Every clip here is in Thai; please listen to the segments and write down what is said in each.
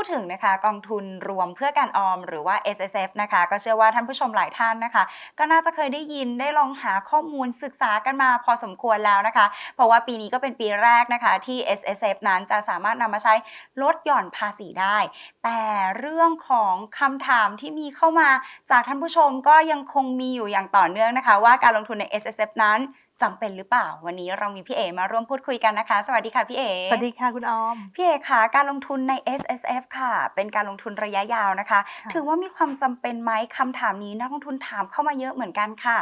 พูดถึงนะคะกองทุนรวมเพื่อการออมหรือว่า S S F นะคะ ก็เชื่อว่าท่านผู้ชมหลายท่านนะคะ ก็น่าจะเคยได้ยินได้ลองหาข้อมูลศึกษากันมาพอสมควรแล้วนะคะ เพราะว่าปีนี้ก็เป็นปีแรกนะคะที่ S S F นั้นจะสามารถนำมาใช้ลดหย่อนภาษีได้ แต่เรื่องของคำถามที่มีเข้ามาจากท่านผู้ชมก็ยังคงมีอยู่อย่างต่อเนื่องนะคะ ว่าการลงทุนใน S S F นั้น จำเป็นหรือเปล่า วันนี้เรามีพี่เอมาร่วมพูดคุยกันนะคะ สวัสดีค่ะพี่เอสวัสดีค่ะคุณออม พี่เอกคะการลงทุนใน S S F ค่ะ เป็นการลงทุนระยะยาวนะคะค่ะถือว่ามีความจำเป็นไหมคำถามนี้นักลงทุนถามเข้ามาเยอะเหมือนกันค่ะ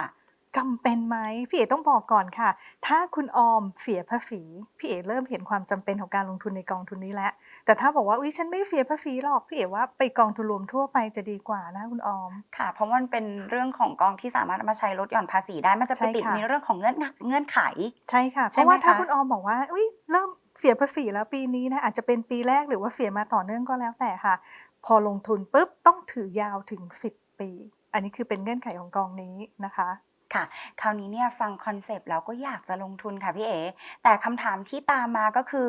จำเป็นไหมพี่เอ๋ต้องบอกก่อนค่ะ ถ้าคุณออมเสียภาษีพี่เอ๋เริ่มเห็นความจำเป็นของการลงทุนในกองทุนนี้แล้วแต่ถ้าบอกว่าอุ้ยฉันไม่เสียภาษีหรอกพี่เอ๋ว่าไปกองทุนรวมทั่วไปจะดีกว่านะคุณออม ค่ะ เพราะว่ามันเป็นเรื่องของกองที่สามารถเอามาใช้ลดหย่อนภาษีได้มันจะไปใช่ติดค่ะ ในเรื่องของเงื่อนเงื่อนไข ใช่ค่ะใช่เพราะว่าไหมถ้าคะ คุณออมบอกว่าอุ้ยเริ่มเสียภาษีแล้วปีนี้นะอาจจะเป็นปีแรกหรือว่าเสียมาต่อเนื่องก็แล้วแต่ค่ะ พอลงทุนปุ๊บต้องถือยาวถึง 10 ปี อันนี้คือเป็นเงื่อนไขของกองนี้นะคะ ค่ะ คราวนี้เนี่ยฟังคอนเซปต์แล้วก็อยากจะลงทุนค่ะพี่เอแต่คำถามที่ตามมาก็คือ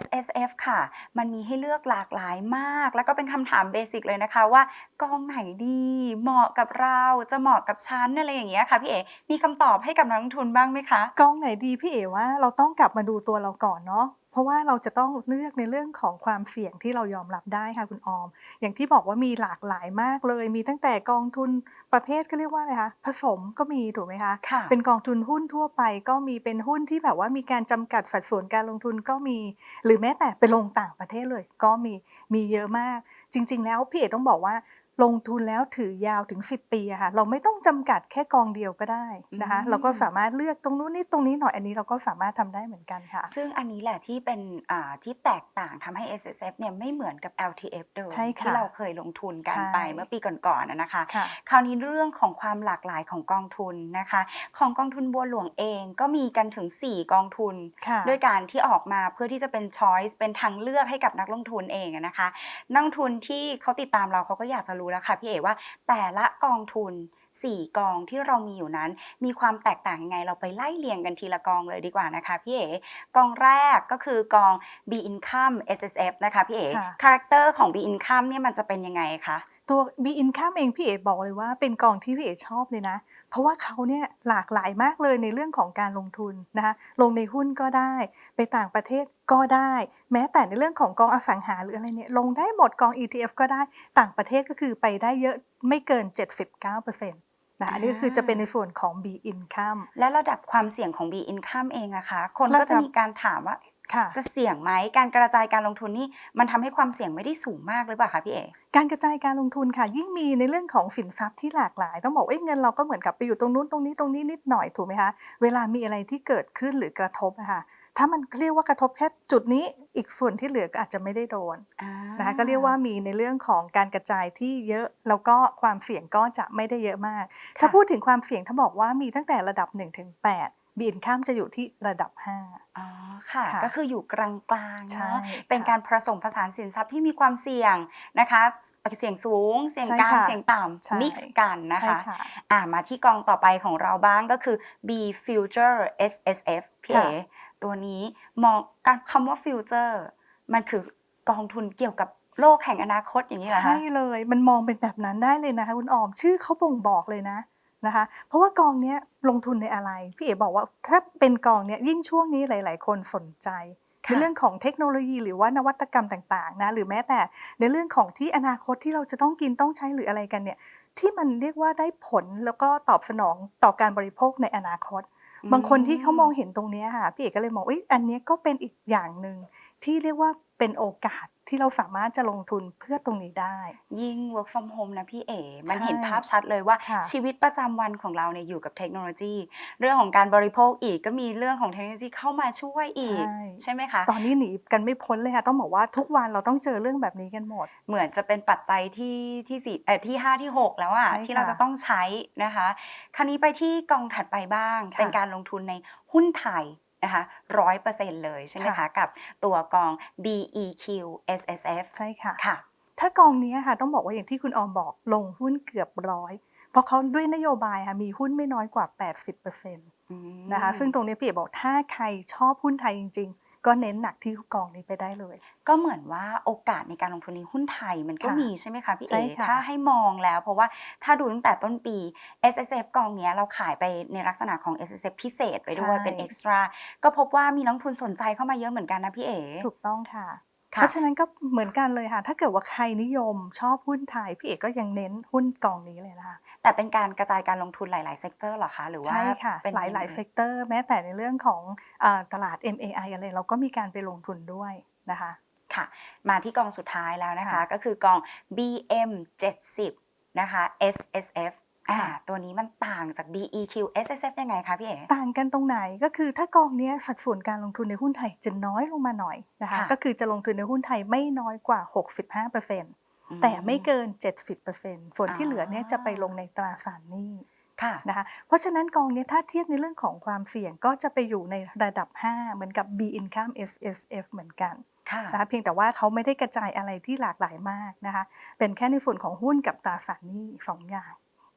S S F ค่ะ มันมีให้เลือกหลากหลายมาก แล้วก็เป็นคำถามเบสิกเลยนะคะว่ากองไหนดีเหมาะกับเราจะเหมาะกับฉันอะไรอย่างเงี้ยค่ะพี่เอมีคำตอบให้กับนักลงทุนบ้างไหมคะ กองไหนดีพี่เอ๋ว่าเราต้องกลับมาดูตัวเราก่อนเนาะ ราะว่าเราจะต้องเลือกในเรื่องของความเสี่ยงที่เรายอมรับได้ค่ะคุณออม อย่างที่บอกว่ามีหลากหลายมากเลย มีตั้งแต่กองทุนประเภทก็เรียกว่าอะไรคะผสมก็มีถูกไหมคะค่ะเป็นกองทุนหุ้นทั่วไป ก็มีเป็นหุ้นที่แบบว่ามีการจำกัดสัดส่วนการลงทุนก็มี หรือแม้แต่ไปลงต่างประเทศเลย ก็มีมีเยอะมาก จริง ๆ แล้วพี่เอกต้องบอกว่า ลงทุนแล้วถือยาวถึง 10 ปีอะค่ะเราไม่ต้องจำกัดแค่กองเดียวก็ได้นะคะอืมเราก็สามารถเลือกตรงนู้นนี่ตรงนี้หน่อยอันนี้เราก็สามารถทำได้เหมือนกันค่ะ ซึ่งอันนี้แหละที่เป็นอ่าที่แตกต่างทำให้ S S F เนี่ยไม่เหมือนกับ L T F เดิมใช่ค่ะที่เราเคยลงทุนกันใช่ไปเมื่อปีก่อนๆนะนะคะค่ะคราวนี้เรื่องของความหลากหลายของกองทุนนะคะ ของกองทุนบัวหลวงเองก็มีกันถึง 4 กองทุนค่ะด้วยการที่ออกมาเพื่อที่จะเป็น choice เป็นทางเลือกให้กับนักลงทุนเองอะนะคะนักลงทุนที่เขาติดตามเราเขาก็อยากจะรู้แล้วค่ะพี่เอ๋ว่าแต่ละกองทุน 4 กองที่เรามีอยู่นั้น มีความแตกต่างยังไงเราไปไล่เรียงกันทีละกองเลยดีกว่านะคะพี่เอ๋กองแรกก็คือกอง B Income S S F นะคะพี่เอ๋ค่ะคาแรคเตอร์ของ B Income เนี่ยมันจะเป็นยังไงคะ ตัว B Income เองพี่เอกบอกเลยว่าเป็นกองที่พี่เอกชอบเลยนะ เพราะว่าเขาเนี่ยหลากหลายมากเลยในเรื่องของการลงทุนนะคะลงในหุ้นก็ได้ ไปต่างประเทศก็ได้ แม้แต่ในเรื่องของกองอสังหาหรืออะไรเนี่ยลงได้หมดกอง ETF ก็ได้ต่างประเทศก็คือไปได้เยอะไม่เกิน 79%นะอันนี้ก็คือจะเป็นในส่วนของ B Income และระดับความเสี่ยงของ B Income เองนะคะ คนก็ระดับจะมีการถามว่าค่ะ จะเสี่ยงไหมการกระจายการลงทุนนี่มันทำให้ความเสี่ยงไม่ได้สูงมากหรือเปล่าคะพี่เอ๋การกระจายการลงทุนค่ะ ยิ่งมีในเรื่องของสินทรัพย์ที่หลากหลาย ต้องบอกว่าเอ้ยเงินเราก็เหมือนกับไปอยู่ตรงนู้นตรงนี้ตรงนี้นิดหน่อยถูกไหมคะเวลามีอะไรที่เกิดขึ้นหรือกระทบอะค่ะถ้ามันเรียกว่ากระทบแค่จุดนี้อีกส่วนที่เหลือก็อาจจะไม่ได้โดนนะคะก็เรียกว่ามีในเรื่องของการกระจายที่เยอะแล้วก็ความเสี่ยงก็จะไม่ได้เยอะมาก ถ้าพูดถึงความเสี่ยงถ้าบอกว่ามีตั้งแต่ระดับ1ถึง8 บีอินข้ามจะอยู่ที่ระดับ 5 อ๋อค่ะ ค่ะก็คืออยู่กลางๆใช่เนาะเป็นค่ะการผสมผสานสินทรัพย์ที่มีความเสี่ยงนะคะเสี่ยงสูง เสี่ยงใช่กลางค่ะเสี่ยงต่ใช่ำมิกซ์กันนะใช่คะ ค่ะ อ่ามาที่กองต่อไปของเราบ้างก็คือ B Future S S F พี่เอ๋ค่ะ ตัวนี้มองการคำว่า Future มันคือกองทุนเกี่ยวกับโลกแห่งอนาคตอย่างนี้เหรอคะ ใช่เลยมันมองเป็นแบบนั้นได้เลยนะคะคุณออมชื่อเขาบ่งบอกเลยนะ นะคะเพราะว่ากองเนี้ยลงทุนในอะไร พี่เอ๋บอกว่าถ้าเป็นกองเนี้ยยิ่งช่วงนี้หลาย ๆ คนสนใจค่ะในเรื่องของเทคโนโลยีหรือว่านวัตกรรมต่างๆนะหรือแม้แต่ในเรื่องของที่อนาคตที่เราจะต้องกินต้องใช้หรืออะไรกันเนี่ยที่มันเรียกว่าได้ผลแล้วก็ตอบสนองต่อการบริโภคในอนาคต บางคนที่เขามองเห็นตรงเนี้ยค่ะพี่เอกก็เลยมองว่าอยอันเนี้ยก็เป็นอีกอย่างหนึ่งที่เรียกว่า เป็นโอกาสที่เราสามารถจะลงทุนเพื่อตรงนี้ได้ ยิ่ง work from home นะพี่เอ๋มันใช่เห็นภาพชัดเลยว่าค่ะชีวิตประจำวันของเราเนี่ยอยู่กับเทคโนโลยี เรื่องของการบริโภคอีกก็มีเรื่องของเทคโนโลยีเข้ามาช่วยอีกใช่ใช่ไหมคะ ตอนนี้หนีกันไม่พ้นเลยค่ะ ต้องบอกว่าทุกวันเราต้องเจอเรื่องแบบนี้กันหมด เหมือนจะเป็นปัจจัยที่ที่สี่เอ่อที่ห้าที่หกแล้วอะใช่ที่เราค่ะจะต้องใช้นะคะ คราวนี้ไปที่กองถัดไปบ้างค่ะเป็นการลงทุนในหุ้นไทย นะคะร้อยเปอร์เซ็นเลยใช่ไหมคะค่ะกับตัวกอง BEQ SSF ใช่ค่ะค่ะ ถ้ากองนี้ค่ะต้องบอกว่าอย่างที่คุณออมบอกลงหุ้นเกือบร้อยเพราะเขาด้วยนโยบายค่ะมีหุ้นไม่น้อยกว่า 80%นอืมะคะซึ่งตรงนี้พี่เอกบอกถ้าใครชอบหุ้นไทยจริง ก็เน้นหนักที่กองนี้ไปได้เลย ก็เหมือนว่าโอกาสในการลงทุนในหุ้นไทยมันก็ค่ะมีใช่ไหมคะพี่ใช่เอ๋ค่ะถ้าให้มองแล้วเพราะว่าถ้าดูตั้งแต่ต้นปี S S F กองเนี้ยเราขายไปในลักษณะของ S S F พิเศษไปด้วยใช่เป็นเอ็กซ์ตร้าก็พบว่ามีนักลงทุนสนใจเข้ามาเยอะเหมือนกันนะพี่เอ๋ถูกต้องค่ะ เพค่ะราะฉะนั้นก็เหมือนกันเลยค่ะ ถ้าเกิดว่าใครนิยมชอบหุ้นไทย พี่เอกก็ยังเน้นหุ้นกองนี้เลยนะคะ แต่เป็นการกระจายการลงทุนหลาย ๆ เซกเตอร์เหรอคะ หรือว่าใช่ค่ะเป็นหลายหลายงไงเซกเตอร์ แม้แต่ในเรื่องของอาตลาด MAI อะไรเราก็มีการไปลงทุนด้วยนะคะค่ะ มาที่กองสุดท้ายแล้วนะคะค่ะก็คือกอง BM 70นะคะ SSF อ่าค่ะตัวนี้มันต่างจาก BEQ SSF ยังไงคะพี่เอ๋ ต่างกันตรงไหนก็คือถ้ากองเนี้ยสัดส่วนการลงทุนในหุ้นไทยจะน้อยลงมาหน่อยนะคะค่ะ ก็คือจะลงทุนในหุ้นไทยไม่น้อยกว่า 65%แต่ไม่เกิน 70%ส่วนที่เหลือเนี่ยจะไปลงในตราสารหนี้ค่ะ นะคะเพราะฉะนั้นกองเนี้ยถ้าเทียบในเรื่องของความเสี่ยงก็จะไปอยู่ในระดับ 5 เหมือนกับ B Income S S F เหมือนกัน ค่ะ นะคะเพียงแต่ว่าเขาไม่ได้กระจายอะไรที่หลากหลายมากนะคะ เป็นแค่ในส่วนของหุ้นกับตราสารหนี้สองอย่าง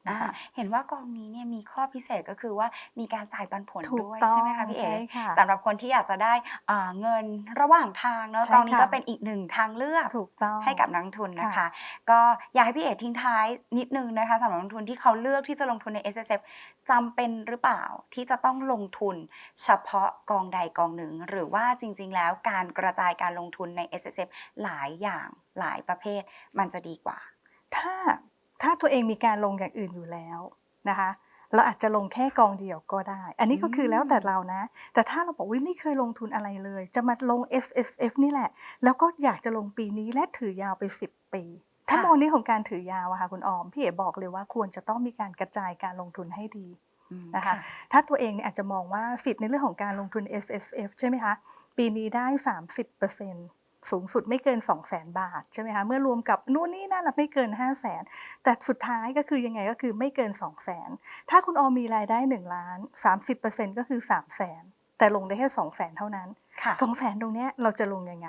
นะอ่าคะเห็นว่ากองนี้เนี่ยมีข้อพิเศษก็คือว่ามีการจ่ายปันผลถูกด้วยต้อใช่งไหมคะพี่เอ๋ใช่ค่ะสำหรับคนที่อยากจะได้อ่าเงินระหว่างทางเนอะใช่กองนี้ค่ะก็เป็นอีกหนึ่งทางเลือกถูกต้องให้กับนักลงทุนนะคะค่ะก็อยากให้พี่เอ๋ทิ้งท้ายนิดนึงนะคะสำหรับนักลงทุนที่เขาเลือกที่จะลงทุนใน S S F จำเป็นหรือเปล่าที่จะต้องลงทุนเฉพาะกองใดกองหนึ่ง หรือว่าจริง ๆ แล้วการกระจายการลงทุนใน S S F หลายอย่างหลายประเภทมันจะดีกว่า ถ้า ถ้าตัวเองมีการลงอย่างอื่นอยู่แล้วนะคะเราอาจจะลงแค่กองเดียวก็ได้ อันนี้ก็คือแล้วแต่เรานะ แต่ถ้าเราบอกว่าไม่เคยลงทุนอะไรเลย จะมาลง S S F นี่แหละ แล้วก็อยากจะลงปีนี้และถือยาวไป 10 ปี ถ้าค่ะมองในของการถือยาวอะค่ะคุณออม พี่เอ๋บอกเลยว่าควรจะต้องมีการกระจายการลงทุนให้ดีอืมนะคะถ้าตัวเองเนี่ยอาจจะมองว่าสิทธิ์ในเรื่องของการลงทุน S S F ใช่ไหมคะ ปีนี้ได้ 30% สูงสุดไม่เกิน 2 0 0 0 0 0 บาทใช่ไหมคะเมื่อรวมกับนู่นนี่นั่นแล้วไม่เกิน 5 0 0 0 0 0 แต่สุดท้ายก็คือยังไงก็คือไม่เกิน 2 0 0 0 0 0 ถ้าคุณออมมีรายได้ 1 ล้าน 30%ก็คือ 3 0 0 0 0 0 แต่ลงได้แค่ 2 0 0 0 0 0 เท่านั้นค่ะ2 0 0 0 0 0 ตรงเนี้ยเราจะลงยังไง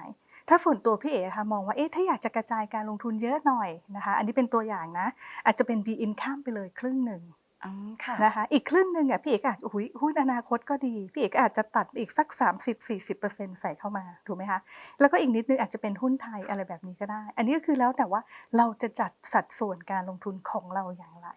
ถ้าส่วนตัวพี่เอ๋ค่ะมองว่าเอ๊ะถ้าอยากจะกระจายการลงทุนเยอะหน่อยนะคะอันนี้เป็นตัวอย่างนะอาจจะเป็น B income ไปเลยครึ่งหนึ่ง อืมค่ะ นะคะ อีกครึ่งหนึ่งอะพี่เอกอาจอุ้ยหุ้นอนาคตก็ดี พี่เอกอาจจะตัดอีกสัก 30-40%ใส่เข้ามาถูกไหมคะ แล้วก็อีกนิดนึงอาจจะเป็นหุ้นไทยอะไรแบบนี้ก็ได้ อันนี้ก็คือแล้วแต่ว่าเราจะจัดสัดส่วนการลงทุนของเราอย่างไร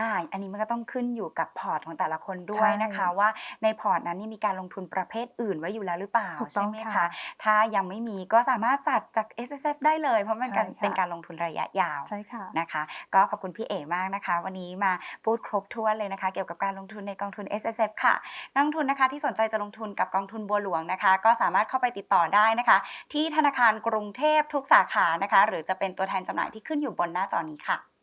อ่าอันนี้มันก็ต้องขึ้นอยู่กับพอร์ตของแต่ละคนด้วใช่ยนะคะ ว่าในพอร์ตนั้นนี่มีการลงทุนประเภทอื่นไว้อยู่แล้วหรือเปล่าถูกต้ใช่องไหมค่ะคะถ้ายังไม่มีก็สามารถจัดจาก S S F ได้เลย เพราะมันใช่การค่ะเป็นการลงทุนระยะยาวใช่ค่ะนะคะ ก็ขอบคุณพี่เอ๋มากนะคะ วันนี้มาพูดครบถ้วนเลยนะคะ เกี่ยวกับการลงทุนในกองทุน S S F ค่ะนักลงทุนนะคะที่สนใจจะลงทุนกับกองทุนบัวหลวงนะคะ ก็สามารถเข้าไปติดต่อได้นะคะ ที่ธนาคารกรุงเทพทุกสาขานะคะ หรือจะเป็นตัวแทนจำหน่ายที่ขึ้นอยู่บนหน้าจอนี้ค่ะ